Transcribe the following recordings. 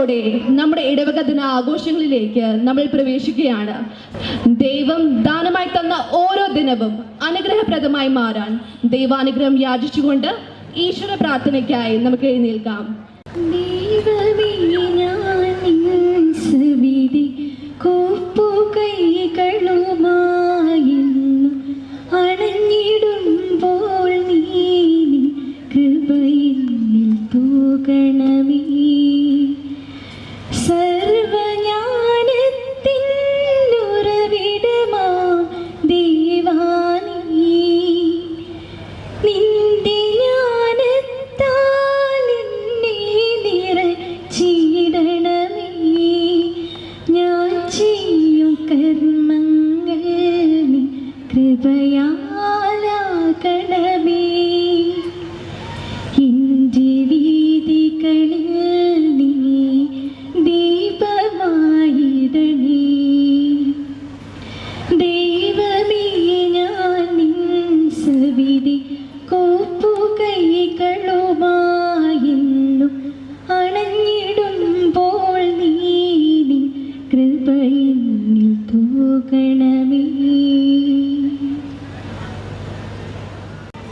ആഹ്ലാദത്തോടെ നമ്മുടെ ഇടവക ദിന ആഘോഷങ്ങളിലേക്ക് നമ്മൾ പ്രവേശിക്കുകയാണ്. ദൈവം ദാനമായി തന്ന ഓരോ ദിനവും അനുഗ്രഹപ്രദമായി മാറാൻ ദൈവാനുഗ്രഹം യാചിച്ചുകൊണ്ട് ഈശ്വര പ്രാർത്ഥനയ്ക്കായി നമുക്ക് എഴുന്നേൽക്കാം. ദൈവമേ ഞാൻ സവിധി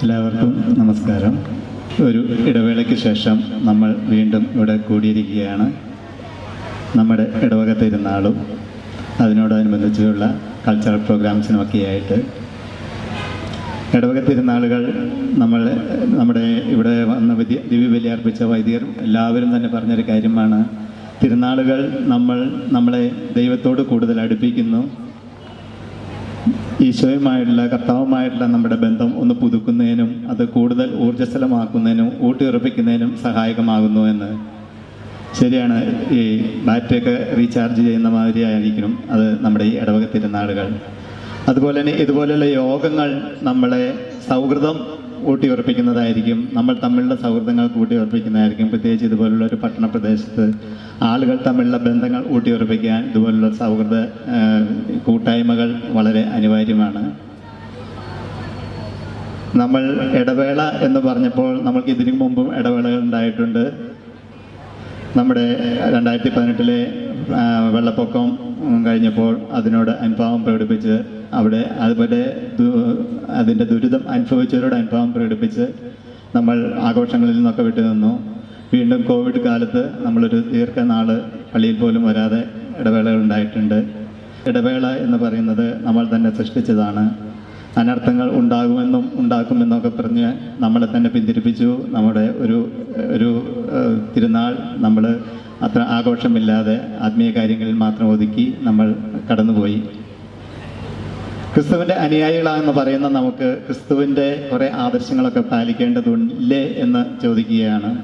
എല്ലാവർക്കും നമസ്കാരം. ഒരു ഇടവേളയ്ക്ക് ശേഷം നമ്മൾ വീണ്ടും ഇവിടെ കൂടിയിരിക്കുകയാണ്. നമ്മുടെ ഇടവക തിരുനാളും അതിനോടനുബന്ധിച്ചുള്ള കൾച്ചറൽ പ്രോഗ്രാംസിനുമൊക്കെ ആയിട്ട് ഇടവക തിരുനാളുകൾ നമ്മൾ നമ്മുടെ ഇവിടെ വന്ന വിദ്യ ദിവ്യബലി അർപ്പിച്ച വൈദികർ എല്ലാവരും തന്നെ പറഞ്ഞൊരു കാര്യമാണ്. തിരുനാളുകൾ നമ്മൾ നമ്മളെ ദൈവത്തോട് കൂടുതൽ അടുപ്പിക്കുന്നു. ഈശോയുമായിട്ടുള്ള കർത്താവുമായിട്ടുള്ള നമ്മുടെ ബന്ധം ഒന്ന് പുതുക്കുന്നതിനും അത് കൂടുതൽ ഊർജസ്വലമാക്കുന്നതിനും ഊട്ടിയുറപ്പിക്കുന്നതിനും സഹായകമാകുന്നു എന്ന്. ശരിയാണ്. ഈ ബാറ്ററിയൊക്കെ റീചാർജ് ചെയ്യുന്ന മാതിരി ആയിരിക്കണം അത് നമ്മുടെ ഈ ഇടവക തിരുനാളുകൾ അതുപോലെ തന്നെ ഇതുപോലെയുള്ള യോഗങ്ങൾ നമ്മളെ സൗഹൃദം ഊട്ടിയുറപ്പിക്കുന്നതായിരിക്കും. നമ്മൾ തമ്മിലുള്ള സൗഹൃദങ്ങൾ ഊട്ടിയുറപ്പിക്കുന്നതായിരിക്കും പ്രത്യേകിച്ച് ഇതുപോലുള്ള ഒരു പട്ടണ പ്രദേശത്ത് ആളുകൾ തമ്മിലുള്ള ബന്ധങ്ങൾ ഊട്ടിയുറപ്പിക്കാൻ ഇതുപോലുള്ള സൗഹൃദ കൂട്ടായ്മകൾ വളരെ അനിവാര്യമാണ്. നമ്മൾ ഇടവേള എന്ന് പറഞ്ഞപ്പോൾ നമ്മൾക്ക് ഇതിനു മുമ്പും ഇടവേളകൾ ഉണ്ടായിട്ടുണ്ട്. നമ്മുടെ രണ്ടായിരത്തി പതിനെട്ടിലെ വെള്ളപ്പൊക്കം കഴിഞ്ഞപ്പോൾ അതിനോട് അനുഭാവം പ്രകടിപ്പിച്ച് അവിടെ അതുപോലെ അതിന്റെ ദുരിതം അനുഭവിച്ചവരോട് അനുഭാവം പ്രകടിപ്പിച്ച് നമ്മൾ ആഘോഷങ്ങളിൽ നിന്നൊക്കെ വിട്ടു നിന്നു. വീണ്ടും കോവിഡ് കാലത്ത് നമ്മളൊരു ദീർഘനാൾ പള്ളിയിൽ പോലും വരാതെ ഇടവേളകൾ ഉണ്ടായിട്ടുണ്ട്. ഇടവേള എന്ന് പറയുന്നത് നമ്മൾ തന്നെ സൃഷ്ടിച്ചതാണ്. അനർത്ഥങ്ങൾ ഉണ്ടാകുമെന്നും ഉണ്ടാക്കുമെന്നൊക്കെ പറഞ്ഞ് നമ്മളെ തന്നെ പിന്തിരിപ്പിച്ചു. നമ്മുടെ ഒരു ഒരു തിരുനാൾ നമ്മൾ അത്ര ആഘോഷമില്ലാതെ ആത്മീയ കാര്യങ്ങളിൽ മാത്രം ഒതുക്കി നമ്മൾ കടന്നുപോയി. ക്രിസ്തുവിന്റെ അനുയായികളാണെന്ന് പറയുന്ന നമുക്ക് ക്രിസ്തുവിന്റെ കുറേ ആദർശങ്ങളൊക്കെ പാലിക്കേണ്ടതുണ്ടല്ലേ എന്ന് ചോദിക്കുകയാണ്.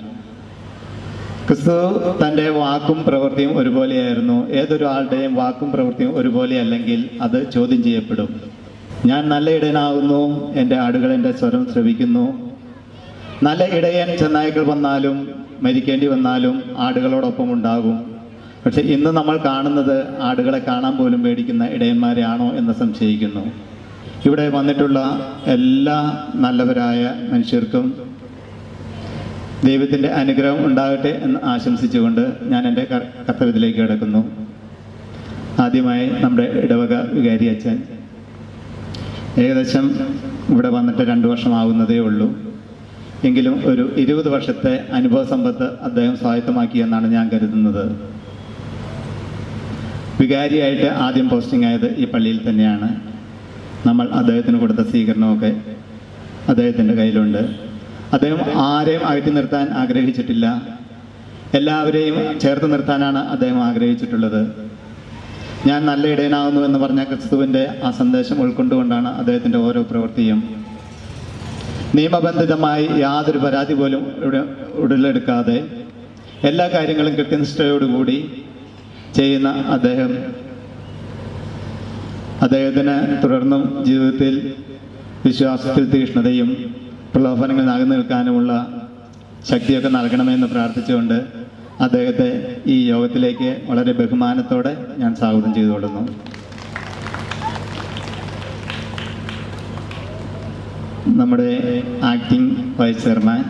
ക്രിസ്തു തന്റെ വാക്കും പ്രവൃത്തിയും ഒരുപോലെയായിരുന്നു. ഏതൊരാളുടെയും വാക്കും പ്രവൃത്തിയും ഒരുപോലെ അല്ലെങ്കിൽ അത് ചോദ്യം ചെയ്യപ്പെടും. ഞാൻ നല്ല ഇടയനാകുന്നു എന്റെ ആടുകൾ എന്റെ സ്വരം ശ്രവിക്കുന്നു. നല്ല ഇടയൻ ചെന്നായ്ക്കൾ വന്നാലും മരിക്കേണ്ടി വന്നാലും ആടുകളോടൊപ്പം ഉണ്ടാകും. പക്ഷെ ഇന്ന് നമ്മൾ കാണുന്നത് ആടുകളെ കാണാൻ പോലും പേടിക്കുന്ന ഇടയന്മാരെയാണോ എന്ന് സംശയിക്കുന്നു. ഇവിടെ വന്നിട്ടുള്ള എല്ലാ നല്ലവരായ മനുഷ്യർക്കും ദൈവത്തിന്റെ അനുഗ്രഹം ഉണ്ടാകട്ടെ എന്ന് ആശംസിച്ചുകൊണ്ട് ഞാൻ എന്റെ കർത്തവ്യത്തിലേക്ക് കിടക്കുന്നു. ആദ്യമായി നമ്മുടെ ഇടവക വികാരി അച്ഛൻ. ഏകദേശം ഇവിടെ വന്നിട്ട് രണ്ട് വർഷമാകുന്നതേ ഉള്ളൂ. എങ്കിലും ഒരു ഇരുപത് വർഷത്തെ അനുഭവ സമ്പത്ത് അദ്ദേഹം സ്വായത്തമാക്കി എന്നാണ് ഞാൻ കരുതുന്നത്. വികാരിയായിട്ട് ആദ്യം പോസ്റ്റിംഗ് ആയത് ഈ പള്ളിയിൽ തന്നെയാണ്. നമ്മൾ അദ്ദേഹത്തിന് കൊടുത്ത സ്വീകരണമൊക്കെ അദ്ദേഹത്തിന്റെ കയ്യിലുണ്ട്. അദ്ദേഹം ആരെയും അകറ്റി നിർത്താൻ ആഗ്രഹിച്ചിട്ടില്ല. എല്ലാവരെയും ചേർത്ത് നിർത്താനാണ് അദ്ദേഹം ആഗ്രഹിച്ചിട്ടുള്ളത്. ഞാൻ നല്ല ഇടയനാകുന്നു എന്ന് പറഞ്ഞ ക്രിസ്തുവിന്റെ ആ സന്ദേശം ഉൾക്കൊണ്ടുകൊണ്ടാണ് അദ്ദേഹത്തിന്റെ ഓരോ പ്രവൃത്തിയും. നിയമബന്ധിതമായി യാതൊരു പരാതി പോലും ഉടലെടുക്കാതെ എല്ലാ കാര്യങ്ങളും കൃത്യനിഷ്ഠയോടുകൂടി ചെയ്യുന്ന അദ്ദേഹം അദ്ദേഹത്തിന് തുടർന്നും ജീവിതത്തിൽ വിശ്വാസത്തിൽ തീഷ്ണതയും പ്രലോഭനങ്ങൾ അകന്നു നിൽക്കാനുമുള്ള ശക്തിയൊക്കെ നൽകണമെന്ന് പ്രാർത്ഥിച്ചുകൊണ്ട് അദ്ദേഹത്തെ ഈ യോഗത്തിലേക്ക് വളരെ ബഹുമാനത്തോടെ ഞാൻ സ്വാഗതം ചെയ്തുകൊള്ളുന്നു. നമ്മുടെ acting vice chairman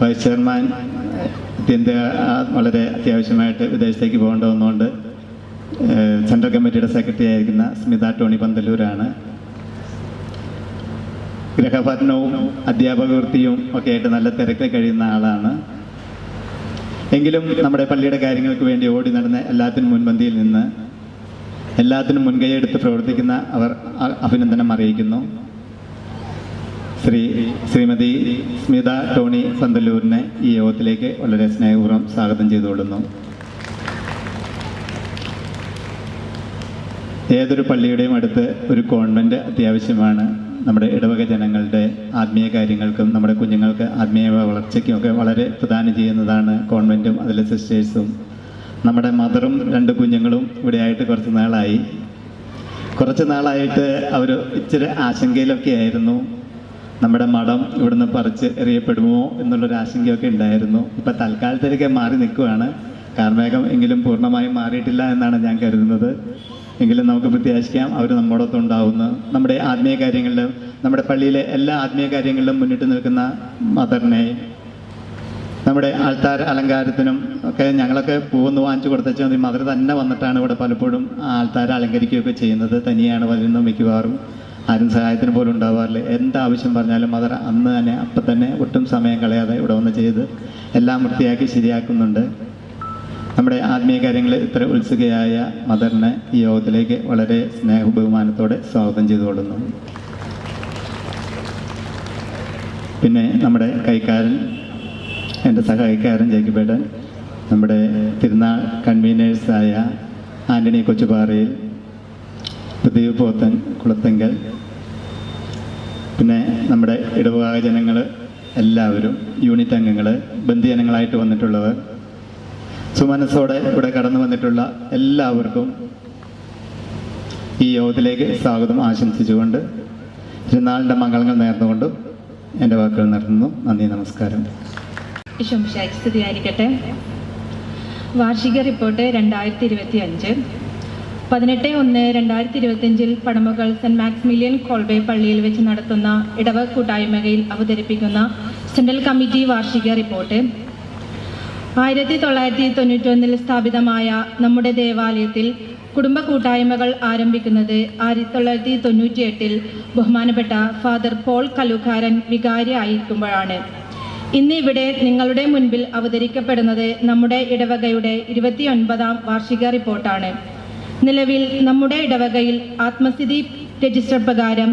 vice chairman അത്യന്ത വളരെ അത്യാവശ്യമായിട്ട് വിദേശത്തേക്ക് പോകേണ്ട വന്നുകൊണ്ട് സെൻട്രൽ കമ്മിറ്റിയുടെ സെക്രട്ടറി ആയിരിക്കുന്ന സ്മിത ടോണി പന്തല്ലൂരാണ് ഗ്രഹഭരണവും അധ്യാപക വൃത്തിയും ഒക്കെ ആയിട്ട് നല്ല തിരക്കിൽ കഴിയുന്ന ആളാണ്. എങ്കിലും നമ്മുടെ പള്ളിയുടെ കാര്യങ്ങൾക്ക് വേണ്ടി ഓടി നടന്ന എല്ലാത്തിനും മുൻപന്തിയിൽ നിന്ന് എല്ലാത്തിനും മുൻകൈയെടുത്ത് പ്രവർത്തിക്കുന്ന അവർ അഭിനന്ദനം അറിയിക്കുന്നു. ശ്രീ ശ്രീമതി സ്മിത ടോണി പന്തല്ലൂരിനെ ഈ യോഗത്തിലേക്ക് വളരെ സ്നേഹപൂർവം സ്വാഗതം ചെയ്തുകൊള്ളുന്നു. ഏതൊരു പള്ളിയുടെയും അടുത്ത് ഒരു കോൺവെന്റ് അത്യാവശ്യമാണ്. നമ്മുടെ ഇടവക ജനങ്ങളുടെ ആത്മീയ കാര്യങ്ങൾക്കും നമ്മുടെ കുഞ്ഞുങ്ങൾക്ക് ആത്മീയ വളർച്ചയ്ക്കും ഒക്കെ വളരെ പ്രധാനം ചെയ്യുന്നതാണ് കോൺവെന്റും അതിലെ സിസ്റ്റേഴ്സും. നമ്മുടെ മദറും രണ്ട് കുഞ്ഞുങ്ങളും ഇവിടെ ആയിട്ട് കുറച്ച് നാളായി. കുറച്ച് നാളായിട്ട് അവർ ഇച്ചിരി ആശങ്കയിലൊക്കെ ആയിരുന്നു. നമ്മുടെ മഠം ഇവിടുന്ന് പറിച്ച് എറിയപ്പെടുമോ എന്നുള്ളൊരു ആശങ്കയൊക്കെ ഉണ്ടായിരുന്നു. ഇപ്പം തൽക്കാലത്തേക്ക് മാറി നിൽക്കുകയാണ് കാർമേഘം എങ്കിലും പൂർണമായും മാറിയിട്ടില്ല എന്നാണ് ഞാൻ കരുതുന്നത്. എങ്കിലും നമുക്ക് പ്രത്യാശിക്കാം അവർ നമ്മോടൊപ്പം ഉണ്ടാവുന്നു നമ്മുടെ ആത്മീയ കാര്യങ്ങളിലും നമ്മുടെ പള്ളിയിലെ എല്ലാ ആത്മീയ കാര്യങ്ങളിലും മുന്നിട്ട് നിൽക്കുന്ന മദറിനെ നമ്മുടെ ആൾത്താര അലങ്കാരത്തിനും ഒക്കെ ഞങ്ങളൊക്കെ പൂവെന്ന് വാങ്ങിച്ചു കൊടുത്തച്ചാൽ മതി. മദർ തന്നെ വന്നിട്ടാണ് ഇവിടെ പലപ്പോഴും ആൾത്താര അലങ്കരിക്കുകയൊക്കെ ചെയ്യുന്നത്. തനിയാണ് വരുന്നത് മിക്കവാറും. ആരും സഹായത്തിന് പോലും ഉണ്ടാവാറില്ല. എന്താവശ്യം പറഞ്ഞാലും മദർ അന്ന് തന്നെ അപ്പം തന്നെ ഒട്ടും സമയം കളയാതെ ഇവിടെ വന്ന് ചെയ്ത് എല്ലാം വൃത്തിയാക്കി ശരിയാക്കുന്നുണ്ട്. നമ്മുടെ ആത്മീയ കാര്യങ്ങളിൽ ഇത്ര ഉത്സുകയായ മദറിനെ ഈ യോഗത്തിലേക്ക് വളരെ സ്നേഹബഹുമാനത്തോടെ സ്വാഗതം ചെയ്തുകൊള്ളുന്നു. പിന്നെ നമ്മുടെ കൈക്കാരൻ എന്റെ സഹായിക്കാരൻ ജേക്കിബേട്ടൻ നമ്മുടെ തിരുനാൾ കൺവീനേഴ്സായ ആന്റണി കൊച്ചുപാറയിൽ പ്രദീപ് പോത്തൻ കുളത്തെങ്കൽ. പിന്നെ നമ്മുടെ ഇടവക ജനങ്ങൾ എല്ലാവരും യൂണിറ്റ് അംഗങ്ങൾ ബന്ധുജനങ്ങളായിട്ട് വന്നിട്ടുള്ളവർ സുമനസ്സോടെ ഇവിടെ കടന്നു വന്നിട്ടുള്ള എല്ലാവർക്കും ഈ യോഗത്തിലേക്ക് സ്വാഗതം ആശംസിച്ചുകൊണ്ട് തിരുനാളിന്റെ മംഗളങ്ങൾ നേർന്നുകൊണ്ടും എന്റെ വാക്കുകൾ നിർത്തുന്നു. നന്ദി നമസ്കാരം. ശംശായി സ്ഥിതിയായിരിക്കട്ടെ വാർഷിക റിപ്പോർട്ട് രണ്ടായിരത്തി ഇരുപത്തി അഞ്ച് പതിനെട്ട് ഒന്ന് രണ്ടായിരത്തി ഇരുപത്തിയഞ്ചിൽ പടമകൾ സെന്റ് മാക്സിമിലിയൻ കോൾബെ പള്ളിയിൽ വെച്ച് നടത്തുന്ന ഇടവ കൂട്ടായ്മയിൽ അവതരിപ്പിക്കുന്ന സെൻട്രൽ കമ്മിറ്റി വാർഷിക റിപ്പോർട്ട്. ആയിരത്തി തൊള്ളായിരത്തി തൊണ്ണൂറ്റൊന്നിൽ സ്ഥാപിതമായ നമ്മുടെ ദേവാലയത്തിൽ കുടുംബ കൂട്ടായ്മകൾ ആരംഭിക്കുന്നത് ആയിരത്തി തൊള്ളായിരത്തി തൊണ്ണൂറ്റി എട്ടിൽ ബഹുമാനപ്പെട്ട ഫാദർ പോൾ കലുകാരൻ വികാരി ആയിരിക്കുമ്പോഴാണ്. ഇന്ന് ഇവിടെ നിങ്ങളുടെ മുൻപിൽ അവതരിക്കപ്പെടുന്നത് നമ്മുടെ ഇടവകയുടെ ഇരുപത്തിയൊൻപതാം വാർഷിക റിപ്പോർട്ടാണ്. നിലവിൽ നമ്മുടെ ഇടവകയിൽ ആത്മസ്ഥിതി രജിസ്റ്റർ പ്രകാരം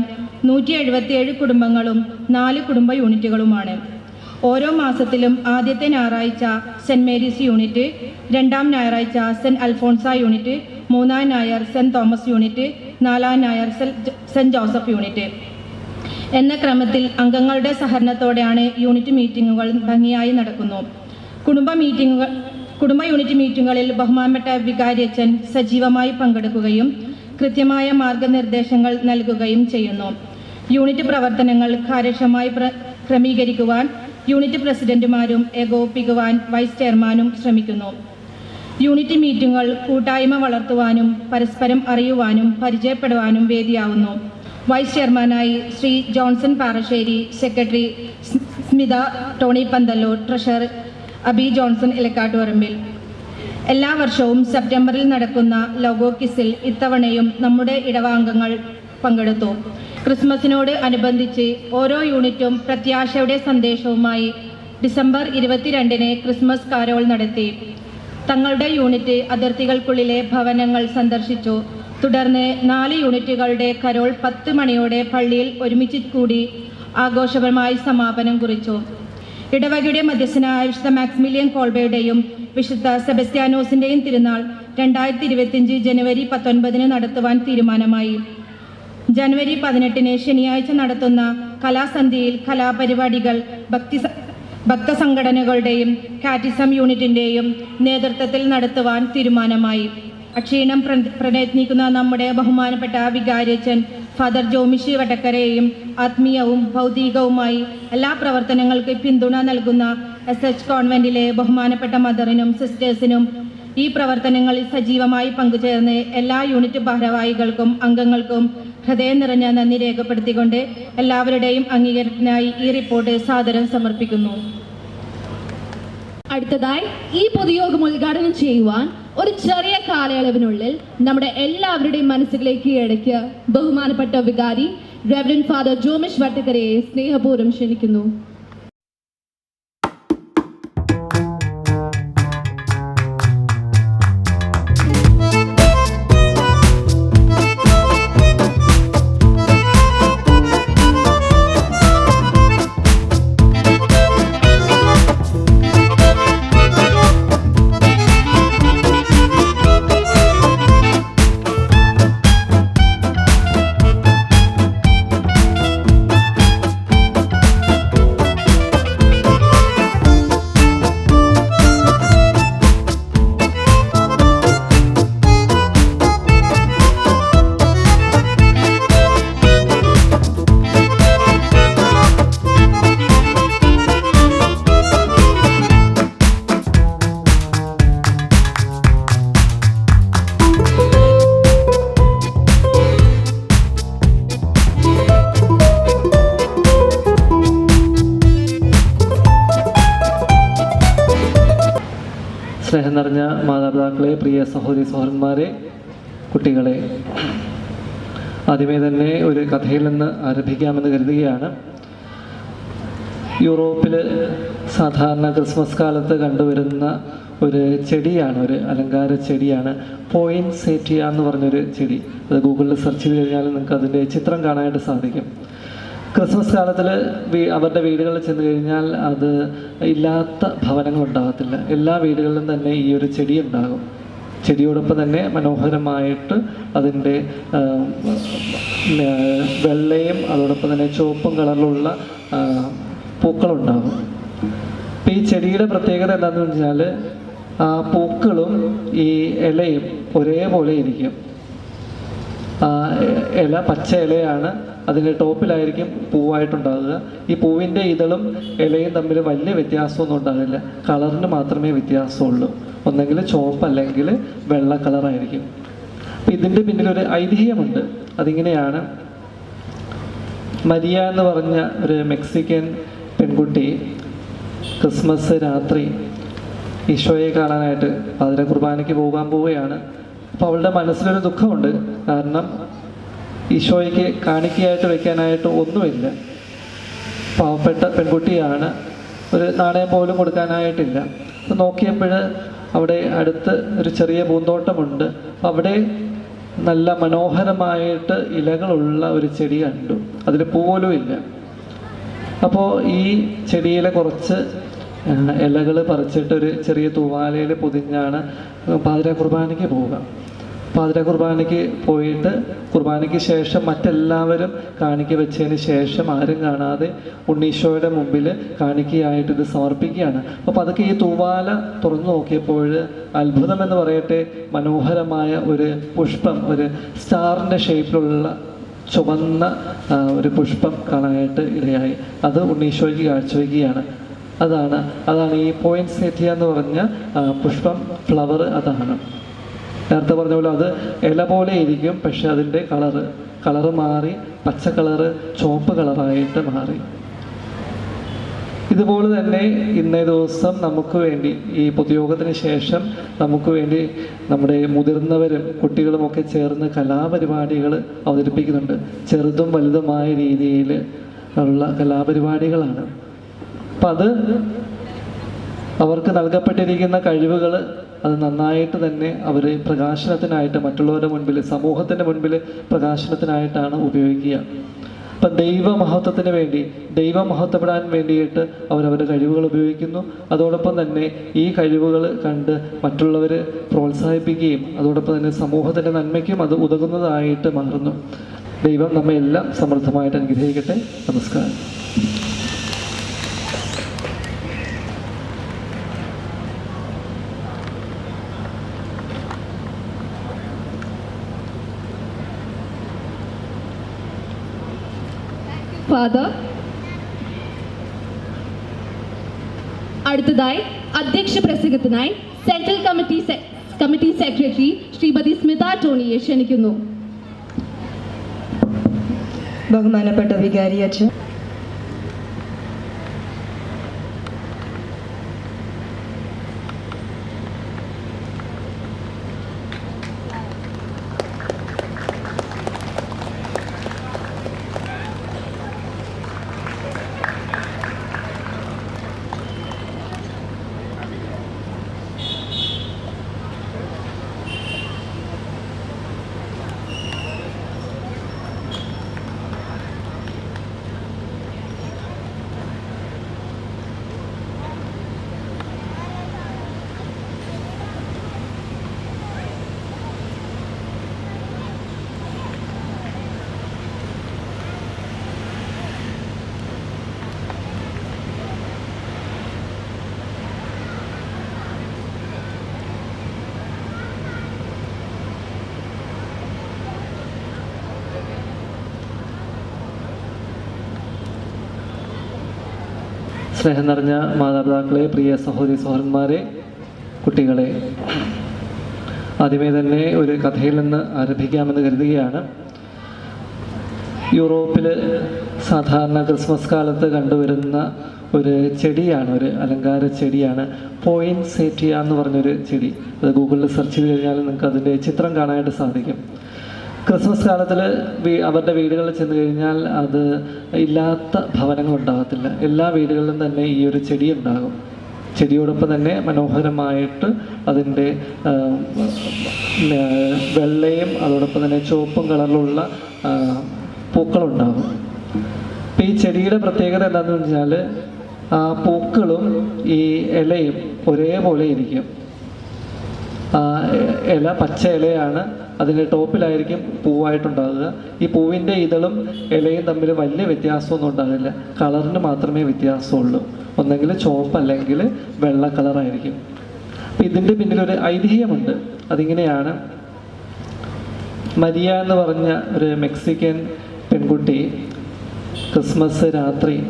നൂറ്റി എഴുപത്തിയേഴ് കുടുംബങ്ങളും നാല് കുടുംബ യൂണിറ്റുകളുമാണ്. ഓരോ മാസത്തിലും ആദ്യത്തെ ഞായറാഴ്ച സെന്റ് മേരീസ് യൂണിറ്റ് രണ്ടാം ഞായറാഴ്ച സെന്റ് അൽഫോൺസ യൂണിറ്റ് മൂന്നാം ഞായർ സെന്റ് തോമസ് യൂണിറ്റ് നാലാം ഞായർ സെൻ സെന്റ് ജോസഫ് യൂണിറ്റ്. എന്ന ക്രമത്തിൽ അംഗങ്ങളുടെ സഹകരണത്തോടെയാണ് യൂണിറ്റ് മീറ്റിങ്ങുകൾ ഭംഗിയായി നടക്കുന്നു. കുടുംബ മീറ്റിങ്ങുകൾ കുടുംബ യൂണിറ്റ് മീറ്റിംഗുകളിൽ ബഹുമാനപ്പെട്ട വികാരിയച്ഛൻ സജീവമായി പങ്കെടുക്കുകയും കൃത്യമായ മാർഗനിർദ്ദേശങ്ങൾ നൽകുകയും ചെയ്യുന്നു. യൂണിറ്റ് പ്രവർത്തനങ്ങൾ കാര്യക്ഷമമായി ക്രമീകരിക്കുവാൻ യൂണിറ്റ് പ്രസിഡന്റുമാരും ഏകോപിപ്പിക്കുവാൻ വൈസ് ചെയർമാനും ശ്രമിക്കുന്നു. യൂണിറ്റ് മീറ്റിംഗുകൾ കൂട്ടായ്മ വളർത്തുവാനും പരസ്പരം അറിയുവാനും പരിചയപ്പെടുവാനും വേദിയാവുന്നു. വൈസ് ചെയർമാനായി Shri Johnson Parassery secretary Smitha Tony Panthalloor treasurer Abi Johnson Elakkattuparambil എല്ലാ വർഷവും സെപ്റ്റംബറിൽ നടക്കുന്ന ലോഗോ കിസിൽ ഇത്തവണയും നമ്മുടെ ഇടവാംഗങ്ങൾ പങ്കെടുത്തു. ക്രിസ്മസിനോട് അനുബന്ധിച്ച് ഓരോ യൂണിറ്റും പ്രത്യാശയുടെ സന്ദേശവുമായി ഡിസംബർ ഇരുപത്തിരണ്ടിന് ക്രിസ്മസ് കാരോൾ നടത്തി. തങ്ങളുടെ യൂണിറ്റ് അതിർത്തികൾക്കുള്ളിലെ ഭവനങ്ങൾ സന്ദർശിച്ചു. തുടർന്ന് നാല് യൂണിറ്റുകളുടെ കരോൾ പത്ത് മണിയോടെ പള്ളിയിൽ ഒരുമിച്ച് കൂടി ആഘോഷപരമായി സമാപനം കുറിച്ചു. ഇടവകയുടെ മധ്യസ്ഥനായ വിശുദ്ധ മാക്സിമിലിയൻ കോൾബയുടെയും വിശുദ്ധ സെബസ്ത്യാനോസിന്റെയും തിരുനാൾ രണ്ടായിരത്തി ഇരുപത്തിയഞ്ച് ജനുവരി പത്തൊൻപതിന് നടത്തുവാൻ തീരുമാനമായി. ജനുവരി പതിനെട്ടിന് ശനിയാഴ്ച നടത്തുന്ന കലാസന്ധ്യയിൽ കലാപരിപാടികൾ ഭക്തി ഭക്തസംഘടനകളുടെയും കാറ്റിസം യൂണിറ്റിന്റെയും നേതൃത്വത്തിൽ നടത്തുവാൻ തീരുമാനമായി. അക്ഷീണം പ്രണയത്നിക്കുന്ന നമ്മുടെ ബഹുമാനപ്പെട്ട വികാരിയച്ഛൻ ഫാദർ ജോമിഷി വടക്കരയെയും ആത്മീയവും ഭൗതികവുമായി എല്ലാ പ്രവർത്തനങ്ങൾക്ക് പിന്തുണ നൽകുന്ന എസ് എച്ച് കോൺവെന്റിലെ ബഹുമാനപ്പെട്ട മദറിനും സിസ്റ്റേഴ്സിനും ഈ പ്രവർത്തനങ്ങളിൽ സജീവമായി പങ്കുചേർന്ന് എല്ലാ യൂണിറ്റ് ഭാരവാഹികൾക്കും അംഗങ്ങൾക്കും ഹൃദയം നിറഞ്ഞ നന്ദി രേഖപ്പെടുത്തിക്കൊണ്ട് എല്ലാവരുടെയും അംഗീകാരത്തിനായി ഈ റിപ്പോർട്ട് സാദരം സമർപ്പിക്കുന്നു. അടുത്തതായി ഈ പൊതുയോഗം ഉദ്ഘാടനം ചെയ്യുവാൻ ഒരു ചെറിയ കാലയളവിനുള്ളിൽ നമ്മുടെ എല്ലാവരുടെയും മനസ്സുകളിലേക്ക് ഇടയ്ക്ക് ബഹുമാനപ്പെട്ട വികാരി റെവറൻ ഫാദർ ജോമിഷ് വട്ടക്കരയെ സ്നേഹപൂർവം ക്ഷണിക്കുന്നു. നിറഞ്ഞ മാതാപിതാക്കളെ പ്രിയ സഹോദരി സഹോദരന്മാരെ കുട്ടികളെ ആദ്യമേ തന്നെ ഒരു കഥയിൽ നിന്ന് ആരംഭിക്കാമെന്ന് കരുതുകയാണ്. യൂറോപ്പിൽ സാധാരണ ക്രിസ്മസ് കാലത്ത് കണ്ടുവരുന്ന ഒരു ചെടിയാണ് ഒരു അലങ്കാര ചെടിയാണ്. പോയിൻ സേറ്റിയ എന്ന് പറഞ്ഞൊരു ചെടി. അത് ഗൂഗിളിൽ സെർച്ച് ചെയ്ത് കഴിഞ്ഞാൽ നിങ്ങൾക്ക് അതിന്റെ ചിത്രം കാണാനായിട്ട് സാധിക്കും. ക്രിസ്മസ് കാലത്തിൽ അവരുടെ വീടുകളിൽ ചെന്ന് കഴിഞ്ഞാൽ അത് ഇല്ലാത്ത ഭവനങ്ങൾ ഉണ്ടാകത്തില്ല. എല്ലാ വീടുകളിലും തന്നെ ഈ ഒരു ചെടി ഉണ്ടാകും. ചെടിയോടൊപ്പം തന്നെ മനോഹരമായിട്ട് അതിന്റെ വെള്ളയും അതോടൊപ്പം തന്നെ ചുവപ്പും കളറിലുള്ള പൂക്കളുണ്ടാകും. അപ്പം ഈ ചെടിയുടെ പ്രത്യേകത എന്താണെന്ന് വെച്ചാൽ ആ പൂക്കളും ഈ ഇലയും ഒരേപോലെ ഇരിക്കും. ഇല പച്ച ഇലയാണ് അതിന്റെ ടോപ്പിലായിരിക്കും പൂവായിട്ടുണ്ടാകുക. ഈ പൂവിന്റെ ഇതളും ഇലയും തമ്മിൽ വലിയ വ്യത്യാസമൊന്നും ഉണ്ടാകില്ല. കളറിന് മാത്രമേ വ്യത്യാസമുള്ളൂ. ഒന്നെങ്കിൽ ചുവപ്പ് അല്ലെങ്കിൽ വെള്ള കളറായിരിക്കും. അപ്പം ഇതിന്റെ പിന്നിലൊരു ഐതിഹ്യമുണ്ട്. അതിങ്ങനെയാണ് മരിയ എന്ന് പറഞ്ഞ ഒരു മെക്സിക്കൻ പെൺകുട്ടി ക്രിസ്മസ് രാത്രി ഈശോയെ കാണാനായിട്ട് പാതിര കുർബാനയ്ക്ക് പോകാൻ പോവുകയാണ്. അപ്പോൾ അവളുടെ മനസ്സിലൊരു ദുഃഖമുണ്ട്. കാരണം ഈശോയ്ക്ക് കാണിക്കയായിട്ട് വെക്കാനായിട്ട് ഒന്നുമില്ല. പാവപ്പെട്ട പെൺകുട്ടിയാണ്. ഒരു നാണയം പോലും കൊടുക്കാനായിട്ടില്ല. നോക്കിയപ്പോൾ അവിടെ അടുത്ത് ഒരു ചെറിയ പൂന്തോട്ടമുണ്ട്. അവിടെ നല്ല മനോഹരമായിട്ട് ഇലകളുള്ള ഒരു ചെടി കണ്ടു. അതിൽ പോലും ഇല്ല. അപ്പോൾ ഈ ചെടിയിലെ കുറച്ച് ഇലകൾ പറിച്ചിട്ട് ഒരു ചെറിയ തൂവാലയിൽ പൊതിഞ്ഞാണ് പാതിര കുർബാനയ്ക്ക് പോവുക. പാതിര കുർബാനയ്ക്ക് പോയിട്ട് കുർബാനയ്ക്ക് ശേഷം മറ്റെല്ലാവരും കാണിക്ക വെച്ചതിന് ശേഷം ആരും കാണാതെ ഉണ്ണീശോയുടെ മുമ്പിൽ കാണിക്കയായിട്ട് ഇത് സമർപ്പിക്കുകയാണ്. അപ്പോൾ അതൊക്കെ ഈ തൂവാല തുറന്നു നോക്കിയപ്പോൾ അത്ഭുതം എന്ന് പറയട്ടെ മനോഹരമായ ഒരു പുഷ്പം ഒരു സ്റ്റാറിന്റെ ഷേപ്പിലുള്ള ചുവന്ന ഒരു പുഷ്പം കാണാനായിട്ട് ഇടയായി. അത് ഉണ്ണീശോയ്ക്ക് കാഴ്ചവെക്കുകയാണ്. അതാണ് അതാണ് ഈ പോയിന്റ് സെറ്റിയ എന്ന് പറഞ്ഞ പുഷ്പം ഫ്ലവർ അതാണ്. നേരത്തെ പറഞ്ഞ പോലെ അത് ഇല പോലെ ഇരിക്കും പക്ഷെ അതിന്റെ കളറ് കളറ് മാറി പച്ച കളറ് ചുവപ്പ് കളറായിട്ട് മാറി. ഇതുപോലെ തന്നെ ഇന്നേ ദിവസം നമുക്ക് വേണ്ടി ഈ പൊതുയോഗത്തിന് ശേഷം നമുക്ക് വേണ്ടി നമ്മുടെ മുതിർന്നവരും കുട്ടികളുമൊക്കെ ചേർന്ന് കലാപരിപാടികൾ അവതരിപ്പിക്കുന്നുണ്ട്. ചെറുതും വലുതുമായ രീതിയിൽ ഉള്ള കലാപരിപാടികളാണ്. അപ്പം അത് അവർക്ക് നൽകപ്പെട്ടിരിക്കുന്ന കഴിവുകൾ അത് നന്നായിട്ട് തന്നെ അവർ പ്രകാശനത്തിനായിട്ട് മറ്റുള്ളവരുടെ മുൻപിൽ സമൂഹത്തിന്റെ മുൻപിൽ പ്രകാശനത്തിനായിട്ടാണ് ഉപയോഗിക്കുക. അപ്പം ദൈവമഹത്വത്തിന് വേണ്ടി ദൈവമഹത്വപ്പെടാൻ വേണ്ടിയിട്ട് അവരവരുടെ കഴിവുകൾ ഉപയോഗിക്കുന്നു. അതോടൊപ്പം തന്നെ ഈ കഴിവുകൾ കണ്ട് മറ്റുള്ളവർ പ്രോത്സാഹിപ്പിക്കുകയും അതോടൊപ്പം തന്നെ സമൂഹത്തിന്റെ നന്മയ്ക്കും അത് ഉതകുന്നതായിട്ട് മാറുന്നു. ദൈവം നമ്മെ എല്ലാം സമൃദ്ധമായിട്ട് അനുഗ്രഹിക്കട്ടെ. നമസ്കാരം. ഫാദർ അടുത്തതായി അധ്യക്ഷ പ്രസംഗത്തിനായി central committee committee secretary Shrimati Smitha ടോണിയെ ക്ഷണിക്കുന്നു. ബഹുമാനപ്പെട്ട വികാരി അച്ഛൻ. സ്നേഹം നിറഞ്ഞ മാതാപിതാക്കളെ പ്രിയ സഹോദരി സഹോദരന്മാരെ കുട്ടികളെ. ആദ്യമേ തന്നെ ഒരു കഥയിൽ നിന്ന് ആരംഭിക്കാമെന്ന് കരുതുകയാണ്. യൂറോപ്പിൽ സാധാരണ ക്രിസ്മസ് കാലത്ത് കണ്ടുവരുന്ന ഒരു ചെടിയാണ് ഒരു അലങ്കാര ചെടിയാണ്. പോയിൻ സേറ്റിയ എന്ന് പറഞ്ഞൊരു ചെടി. അത് ഗൂഗിളിൽ സെർച്ച് ചെയ്ത് കഴിഞ്ഞാൽ നിങ്ങൾക്ക് അതിന്റെ ചിത്രം കാണാനായിട്ട് സാധിക്കും. ക്രിസ്മസ് കാലത്തിൽ അവരുടെ വീടുകളിൽ ചെന്ന് കഴിഞ്ഞാൽ അത് ഇല്ലാത്ത ഭവനങ്ങൾ ഉണ്ടാകത്തില്ല എല്ലാ വീടുകളിലും തന്നെ ഈ ഒരു ചെടി ഉണ്ടാകും ചെടിയോടൊപ്പം തന്നെ മനോഹരമായിട്ട് അതിന്റെ വെള്ളയും അതോടൊപ്പം തന്നെ ചുവപ്പും കളറിലുള്ള പൂക്കളുണ്ടാകും. അപ്പം ഈ ചെടിയുടെ പ്രത്യേകത എന്താണെന്ന് വെച്ചാൽ ആ പൂക്കളും ഈ ഇലയും ഒരേപോലെ ഇരിക്കും. ഇല പച്ച ഇലയാണ് അതിന്റെ ടോപ്പിലായിരിക്കും പൂവായിട്ടുണ്ടാകുക. ഈ പൂവിന്റെ ഇതളും ഇലയും തമ്മിൽ വലിയ വ്യത്യാസമൊന്നും ഉണ്ടാകില്ല. കളറിന് മാത്രമേ വ്യത്യാസമുള്ളൂ. ഒന്നെങ്കിൽ ചുവപ്പ് അല്ലെങ്കിൽ വെള്ള കളറായിരിക്കും. ഇതിന്റെ പിന്നിലൊരു ഐതിഹ്യമുണ്ട്. അതിങ്ങനെയാണ് മരിയ എന്ന് പറഞ്ഞ ഒരു മെക്സിക്കൻ പെൺകുട്ടി ക്രിസ്മസ് രാത്രി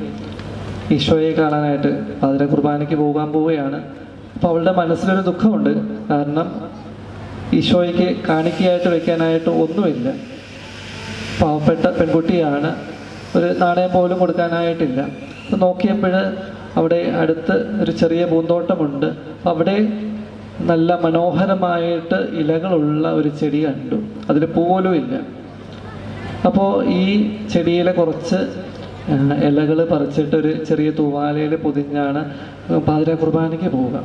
ഈശോയെ കാണാനായിട്ട് പാതിര കുർബാനയ്ക്ക് പോകാൻ പോവുകയാണ്. അപ്പോൾ അവളുടെ മനസ്സിലൊരു ദുഃഖമുണ്ട്. കാരണം ഈശോയ്ക്ക് കാണിക്കയായിട്ട് വെക്കാനായിട്ട് ഒന്നുമില്ല. പാവപ്പെട്ട പെൺകുട്ടിയാണ്. ഒരു നാണയം പോലും കൊടുക്കാനായിട്ടില്ല. നോക്കിയപ്പോൾ അവിടെ അടുത്ത് ഒരു ചെറിയ പൂന്തോട്ടമുണ്ട്. അവിടെ നല്ല മനോഹരമായിട്ട് ഇലകളുള്ള ഒരു ചെടി കണ്ടു. അതിൽ പോലും ഇല്ല. അപ്പോൾ ഈ ചെടിയിലെ കുറച്ച് ഇലകൾ പറിച്ചിട്ട് ഒരു ചെറിയ തൂവാലയിൽ പൊതിഞ്ഞാണ് പാതിര കുർബാനയ്ക്ക് പോവുക.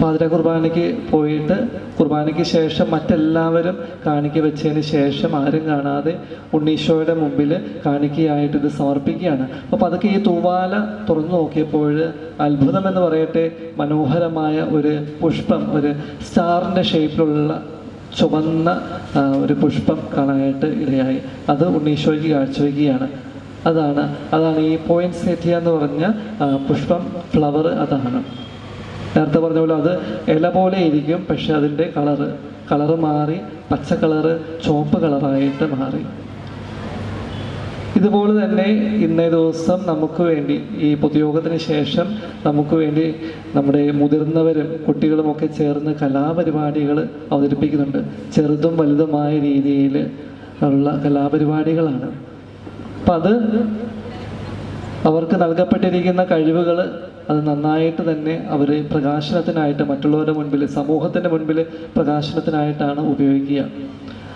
പാതിര കുർബാനയ്ക്ക് പോയിട്ട് കുർബാനയ്ക്ക് ശേഷം മറ്റെല്ലാവരും കാണിക്ക വെച്ചതിന് ശേഷം ആരും കാണാതെ ഉണ്ണീശോയുടെ മുമ്പിൽ കാണിക്കയായിട്ട് ഇത് സമർപ്പിക്കുകയാണ്. അപ്പോൾ അതൊക്കെ ഈ തൂവാല തുറന്നു നോക്കിയപ്പോൾ അത്ഭുതം എന്ന് പറയട്ടെ മനോഹരമായ ഒരു പുഷ്പം ഒരു സ്റ്റാറിന്റെ ഷേപ്പിലുള്ള ചുവന്ന ഒരു പുഷ്പം കാണാനായിട്ട് ഇടയായി. അത് ഉണ്ണീശോയ്ക്ക് കാഴ്ചവെക്കുകയാണ്. അതാണ് അതാണ് ഈ പോയിൻസേറ്റിയ എന്ന് പറഞ്ഞ പുഷ്പം ഫ്ലവർ അതാണ്. നേരത്തെ പറഞ്ഞ പോലെ അത് ഇല പോലെ ഇരിക്കും പക്ഷെ അതിന്റെ കളറ് കളറ് മാറി പച്ച കളറ് ചുവപ്പ് കളറായിട്ട് മാറി. ഇതുപോലെ തന്നെ ഇന്നേ ദിവസം നമുക്ക് വേണ്ടി ഈ പൊതുയോഗത്തിന് ശേഷം നമുക്ക് വേണ്ടി നമ്മുടെ മുതിർന്നവരും കുട്ടികളുമൊക്കെ ചേർന്ന് കലാപരിപാടികൾ അവതരിപ്പിക്കുന്നുണ്ട്. ചെറുതും വലുതുമായ രീതിയിൽ ഉള്ള കലാപരിപാടികളാണ്. അപ്പം അത് അവർക്ക് നൽകപ്പെട്ടിരിക്കുന്ന കഴിവുകൾ അത് നന്നായിട്ട് തന്നെ അവർ പ്രകാശനത്തിനായിട്ട് മറ്റുള്ളവരുടെ മുൻപിൽ സമൂഹത്തിന്റെ മുൻപിൽ പ്രകാശനത്തിനായിട്ടാണ് ഉപയോഗിക്കുക.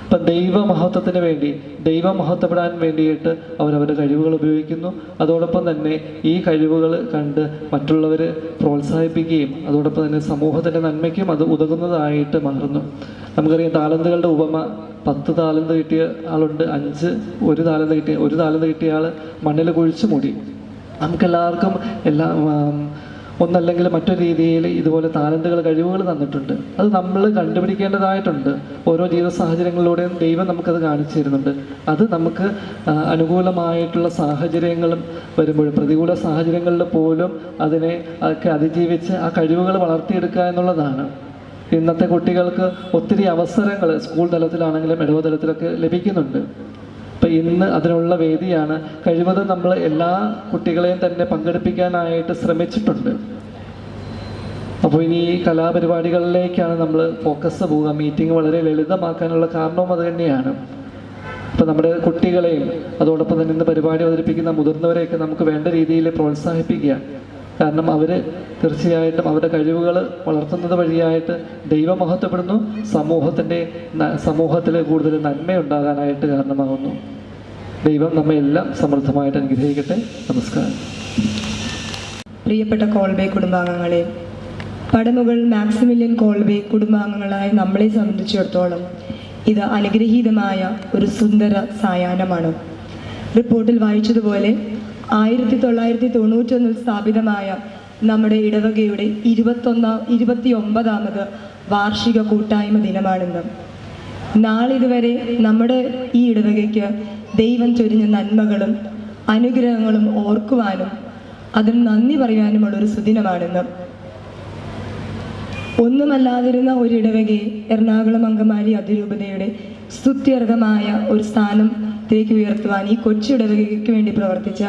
അപ്പം ദൈവമഹത്വത്തിന് വേണ്ടി ദൈവമഹത്വപ്പെടാൻ വേണ്ടിയിട്ട് അവരവരുടെ കഴിവുകൾ ഉപയോഗിക്കുന്നു. അതോടൊപ്പം തന്നെ ഈ കഴിവുകൾ കണ്ട് മറ്റുള്ളവർ പ്രോത്സാഹിപ്പിക്കുകയും അതോടൊപ്പം തന്നെ സമൂഹത്തിന്റെ നന്മയ്ക്കും അത് ഉതകുന്നതായിട്ട് മാറുന്നു. നമുക്കറിയാം താലന്തുകളുടെ ഉപമ പത്ത് താലന്ത് കിട്ടിയ ആളുണ്ട് അഞ്ച് ഒരു താലന്ത് കിട്ടിയ ഒരു താലന്ത് കിട്ടിയ ആൾ മണ്ണിൽ കുഴിച്ചു മൂടി. നമുക്കെല്ലാവർക്കും എല്ലാം ഒന്നല്ലെങ്കിൽ മറ്റൊരു രീതിയിൽ ഇതുപോലെ താലന്തുകൾ കഴിവുകൾ തന്നിട്ടുണ്ട്. അത് നമ്മൾ കണ്ടുപിടിക്കേണ്ടതായിട്ടുണ്ട്. ഓരോ ജീവിത സാഹചര്യങ്ങളിലൂടെയും ദൈവം നമുക്കത് കാണിച്ചു തരുന്നുണ്ട്. അത് നമുക്ക് അനുകൂലമായിട്ടുള്ള സാഹചര്യങ്ങളും വരുമ്പോഴും പ്രതികൂല സാഹചര്യങ്ങളിൽ പോലും അതിനെ ഒക്കെ അതിജീവിച്ച് ആ കഴിവുകൾ വളർത്തിയെടുക്കുക എന്നുള്ളതാണ്. ഇന്നത്തെ കുട്ടികൾക്ക് ഒത്തിരി അവസരങ്ങൾ സ്കൂൾ തലത്തിലാണെങ്കിലും ഇടവ തലത്തിലൊക്കെ ലഭിക്കുന്നുണ്ട്. ഇന്ന് അതിനുള്ള വേദിയാണ്. കഴിവതും നമ്മൾ എല്ലാ കുട്ടികളെയും തന്നെ പങ്കെടുപ്പിക്കാനായിട്ട് ശ്രമിച്ചിട്ടുണ്ട്. അപ്പോൾ ഇനി കലാപരിപാടികളിലേക്കാണ് നമ്മൾ ഫോക്കസ് പോവുക. മീറ്റിംഗ് വളരെ ലളിതമാക്കാനുള്ള കാരണവും അത് തന്നെയാണ്. അപ്പോൾ നമ്മുടെ കുട്ടികളെയും അതോടൊപ്പം തന്നെ ഇന്ന് പരിപാടി അവതരിപ്പിക്കുന്ന മുതിർന്നവരെയൊക്കെ നമുക്ക് വേണ്ട രീതിയിൽ പ്രോത്സാഹിപ്പിക്കുക. കാരണം അവർ തീർച്ചയായിട്ടും അവരുടെ കഴിവുകൾ വളർത്തുന്നത് വഴിയായിട്ട് ദൈവം മഹത്വപ്പെടുന്നു. സമൂഹത്തിന്റെ സമൂഹത്തിൽ കൂടുതൽ നന്മയുണ്ടാകാനായിട്ട് കാരണമാകുന്നു. ദൈവം നമ്മെ എല്ലാം സമൃദ്ധമായിട്ട് അനുഗ്രഹിക്കട്ടെ. നമസ്കാരം. പ്രിയപ്പെട്ട കോൾബേ കുടുംബാംഗങ്ങളെ പടമുകൾ മാക്സിമില്യൻ കോൾബേ കുടുംബാംഗങ്ങളായ നമ്മളെ സംബന്ധിച്ചിടത്തോളം ഇത് അനുഗ്രഹീതമായ ഒരു സുന്ദര സായാഹ്നമാണ്. റിപ്പോർട്ടിൽ വായിച്ചതുപോലെ ആയിരത്തി തൊള്ളായിരത്തി തൊണ്ണൂറ്റൊന്നിൽ സ്ഥാപിതമായ നമ്മുടെ ഇടവകയുടെ ഇരുപത്തൊന്നാം ഇരുപത്തി ഒമ്പതാമത് വാർഷിക കൂട്ടായ്മ ദിനമാണിന്ന്. നാളിതുവരെ നമ്മുടെ ഈ ഇടവകയ്ക്ക് ദൈവം ചൊരിഞ്ഞ നന്മകളും അനുഗ്രഹങ്ങളും ഓർക്കുവാനും അതിന് നന്ദി പറയാനുമുള്ള ഒരു സുദിനമാണിന്ന്. ഒന്നുമല്ലാതിരുന്ന ഒരു ഇടവകയെ എറണാകുളം അങ്കമാലി അതിരൂപതയുടെ സ്തുത്യർഹമായ ഒരു സ്ഥാനത്തേക്ക് ഉയർത്തുവാൻ ഈ കൊച്ചു ഇടവകയ്ക്ക് വേണ്ടി പ്രവർത്തിച്ച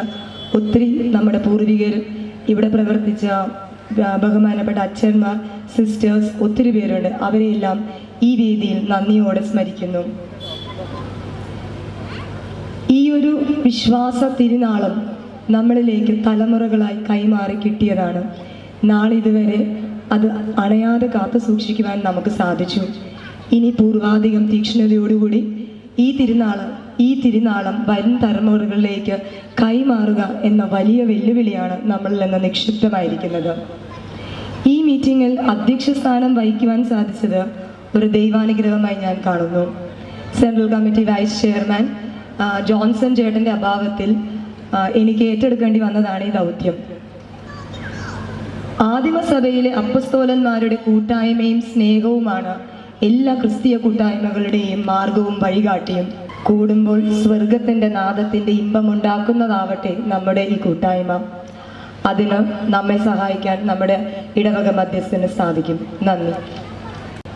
ഒത്തിരി നമ്മുടെ പൂർവികർ ഇവിടെ പ്രവർത്തിച്ച ബഹുമാനപ്പെട്ട അച്ഛന്മാർ സിസ്റ്റേഴ്സ് ഒത്തിരി പേരുണ്ട്. അവരെയെല്ലാം ഈ വേദിയിൽ നന്ദിയോടെ സ്മരിക്കുന്നു. ഈ ഒരു വിശ്വാസ തിരുനാളം നമ്മളിലേക്ക് തലമുറകളായി കൈമാറി കിട്ടിയതാണ്. നാളിതുവരെ അത് അണയാതെ കാത്തു സൂക്ഷിക്കുവാൻ നമുക്ക് സാധിച്ചു. ഇനി പൂർവാധികം തീക്ഷ്ണതയോടുകൂടി ഈ തിരുനാളം ഈ തിരുനാളം വരും തലമുറകളിലേക്ക് കൈമാറുക എന്ന വലിയ വെല്ലുവിളിയാണ് നമ്മളിൽ നിന്ന് നിക്ഷിപ്തമായിരിക്കുന്നത്. ഈ മീറ്റിംഗിൽ അധ്യക്ഷ സ്ഥാനം വഹിക്കുവാൻ സാധിച്ചത് ഒരു ദൈവാനുഗ്രഹമായി ഞാൻ കാണുന്നു. Central committee vice chairman Johnson ചേട്ടന്റെ അഭാവത്തിൽ എനിക്ക് ഏറ്റെടുക്കേണ്ടി വന്നതാണ് ഈ ദൗത്യം. ആദിമസഭയിലെ അപ്പസ്തോലന്മാരുടെ കൂട്ടായ്മയും സ്നേഹവുമാണ് എല്ലാ ക്രിസ്തീയ കൂട്ടായ്മകളുടെയും മാർഗവും വഴികാട്ടിയും. കൂടുമ്പോൾ സ്വർഗത്തിന്റെ നാദത്തിന്റെ ഇമ്പമുണ്ടാക്കുന്നതാവട്ടെ നമ്മുടെ ഈ കൂട്ടായ്മ. അതിന് നമ്മെ സഹായിക്കാൻ നമ്മുടെ ഇടവക മധ്യസ്ഥന് സാധിക്കും. നന്ദി.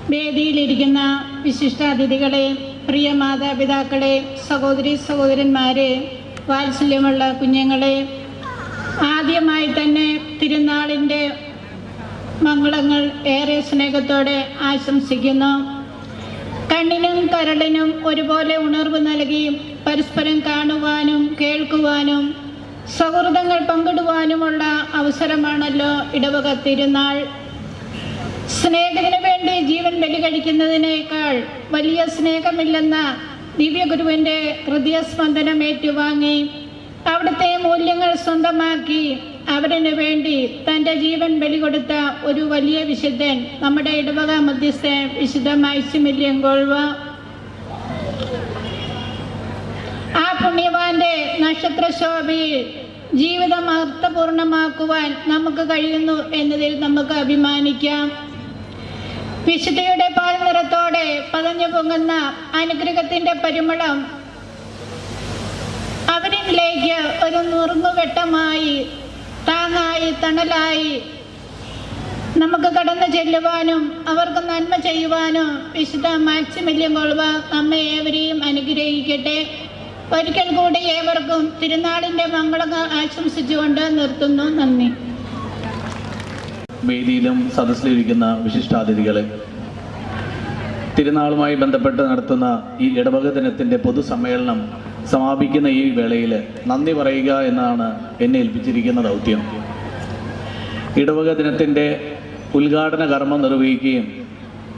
വേദിയിലിരിക്കുന്ന വിശിഷ്ടാതിഥികളെ പ്രിയ മാതാപിതാക്കളെ സഹോദരി സഹോദരന്മാരെ വാത്സല്യമുള്ള കുഞ്ഞുങ്ങളെ ആദ്യമായി തന്നെ തിരുനാളിന്റെ മംഗളങ്ങൾ ഏറെ സ്നേഹത്തോടെ ആശംസിക്കുന്നു. കണ്ണിനും കരളിനും ഒരുപോലെ ഉണർവ് നൽകി പരസ്പരം കാണുവാനും കേൾക്കുവാനും സൗഹൃദങ്ങൾ പങ്കിടുവാനുമുള്ള അവസരമാണല്ലോ ഇടവക തിരുനാൾ. സ്നേഹത്തിന് വേണ്ടി ജീവൻ ബലി കഴിക്കുന്നതിനേക്കാൾ വലിയ സ്നേഹമില്ലെന്ന ദിവ്യഗുരുവിന്റെ ഹൃദയസ്പന്ദനം ഏറ്റുവാങ്ങി അവിടുത്തെ മൂല്യങ്ങൾ സ്വന്തമാക്കി അവരിന് വേണ്ടി തന്റെ ജീവൻ ബലി കൊടുത്ത ഒരു വലിയ വിശുദ്ധൻ നമ്മുടെ ഇടവക മധ്യസ്ഥൻ വിശുദ്ധ മൈസിമില്യം ഗോൾവ. ആ പുണ്യവാന്റെ നക്ഷത്ര ശോഭയിൽ ജീവിതം അർത്ഥപൂർണമാക്കുവാൻ നമുക്ക് കഴിയുന്നു എന്നതിൽ നമുക്ക് അഭിമാനിക്കാം. വിശുദ്ധയുടെ പാൽനിറത്തോടെ പതഞ്ഞു പൊങ്ങുന്ന അനുഗ്രഹത്തിന്റെ പരിമളം അവരിലേക്ക് ഒരു നുറുങ്ങുവെട്ടമായി താങ്ങായി തണലായി. നമുക്ക് കടന്നു ചെല്ലുവാനും അവർക്ക് നന്മ ചെയ്യുവാനും വിശുദ്ധ മാക്സിമില്യം കൊള്ളുക നമ്മെ ഏവരെയും അനുഗ്രഹിക്കട്ടെ. ഒരിക്കൽ കൂടി ഏവർക്കും തിരുനാളിന്റെ മംഗളങ്ങൾ ആശംസിച്ചുകൊണ്ട് നിർത്തുന്നു. നന്ദി. വേദിയിലും സദസ്സിലിരിക്കുന്ന വിശിഷ്ടാതിഥികളെ തിരുനാളുമായി ബന്ധപ്പെട്ട് നടത്തുന്ന ഈ ഇടവക ദിനത്തിന്റെ പൊതുസമ്മേളനം സമാപിക്കുന്ന ഈ വേളയിൽ നന്ദി പറയുക എന്നാണ് എന്നെ ഏൽപ്പിച്ചിരിക്കുന്ന ദൗത്യം. ഇടവക ദിനത്തിന്റെ ഉദ്ഘാടന കർമ്മം നിർവഹിക്കുകയും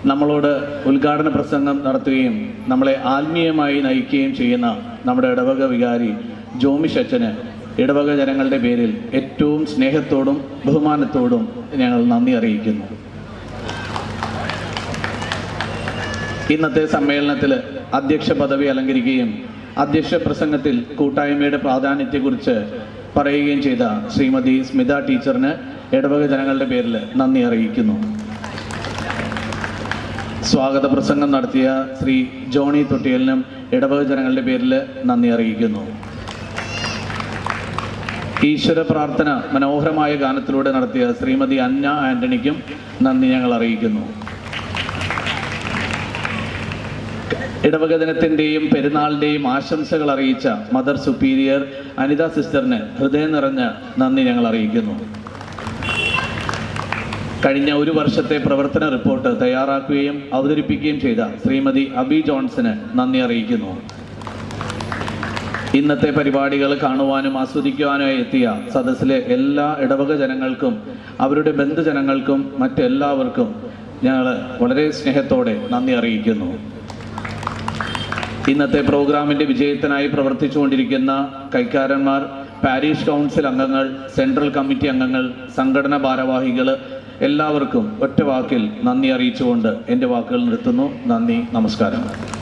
നമ്മളോട് ഉദ്ഘാടന പ്രസംഗം നടത്തുകയും നമ്മളെ ആത്മീയമായി നയിക്കുകയും ചെയ്യുന്ന നമ്മുടെ ഇടവക വികാരി ജോമിഷ് അച്ഛന് ഇടവക ജനങ്ങളുടെ പേരിൽ ഏറ്റവും സ്നേഹത്തോടും ബഹുമാനത്തോടും ഞങ്ങൾ നന്ദി അറിയിക്കുന്നു. ഇന്നത്തെ സമ്മേളനത്തിൽ അധ്യക്ഷ പദവി അലങ്കരിക്കുകയും അധ്യക്ഷ പ്രസംഗത്തിൽ കൂട്ടായ്മയുടെ പ്രാധാന്യത്തെക്കുറിച്ച് പറയുകയും ചെയ്ത ശ്രീമതി സ്മിത ടീച്ചറിന് ഇടവക ജനങ്ങളുടെ പേരിൽ നന്ദി അറിയിക്കുന്നു. സ്വാഗത പ്രസംഗം നടത്തിയ ശ്രീ ജോണി തൊട്ടിയലിനും ഇടവക ജനങ്ങളുടെ പേരിൽ നന്ദി അറിയിക്കുന്നു. ഈശ്വര പ്രാർത്ഥന മനോഹരമായ ഗാനത്തിലൂടെ നടത്തിയ ശ്രീമതി അന്ന ആന്റണിക്കും നന്ദി ഞങ്ങൾ അറിയിക്കുന്നു. ഇടവക ദിനത്തിന്റെയും പെരുന്നാളിന്റെയും ആശംസകൾ അറിയിച്ച മദർ സുപ്പീരിയർ അനിത സിസ്റ്ററിന് ഹൃദയം നിറഞ്ഞ നന്ദി ഞങ്ങൾ അറിയിക്കുന്നു. കഴിഞ്ഞ ഒരു വർഷത്തെ പ്രവർത്തന റിപ്പോർട്ട് തയ്യാറാക്കുകയും അവതരിപ്പിക്കുകയും ചെയ്ത ശ്രീമതി അബി ജോൺസന് നന്ദി അറിയിക്കുന്നു. ഇന്നത്തെ പരിപാടികൾ കാണുവാനും ആസ്വദിക്കുവാനുമായി എത്തിയ സദസ്സിലെ എല്ലാ ഇടവക ജനങ്ങൾക്കും അവരുടെ ബന്ധുജനങ്ങൾക്കും മറ്റെല്ലാവർക്കും ഞങ്ങൾ വളരെ സ്നേഹത്തോടെ നന്ദി അറിയിക്കുന്നു. ഇന്നത്തെ പ്രോഗ്രാമിന്റെ വിജയത്തിനായി പ്രവർത്തിച്ചുകൊണ്ടിരിക്കുന്ന കൈക്കാരന്മാർ പാരീഷ് കൗൺസിൽ അംഗങ്ങൾ സെൻട്രൽ കമ്മിറ്റി അംഗങ്ങൾ സംഘടന ഭാരവാഹികൾ എല്ലാവർക്കും ഒറ്റ വാക്കിൽ നന്ദി അറിയിച്ചുകൊണ്ട് എന്റെ വാക്കുകൾ നിർത്തുന്നു. നന്ദി നമസ്കാരം.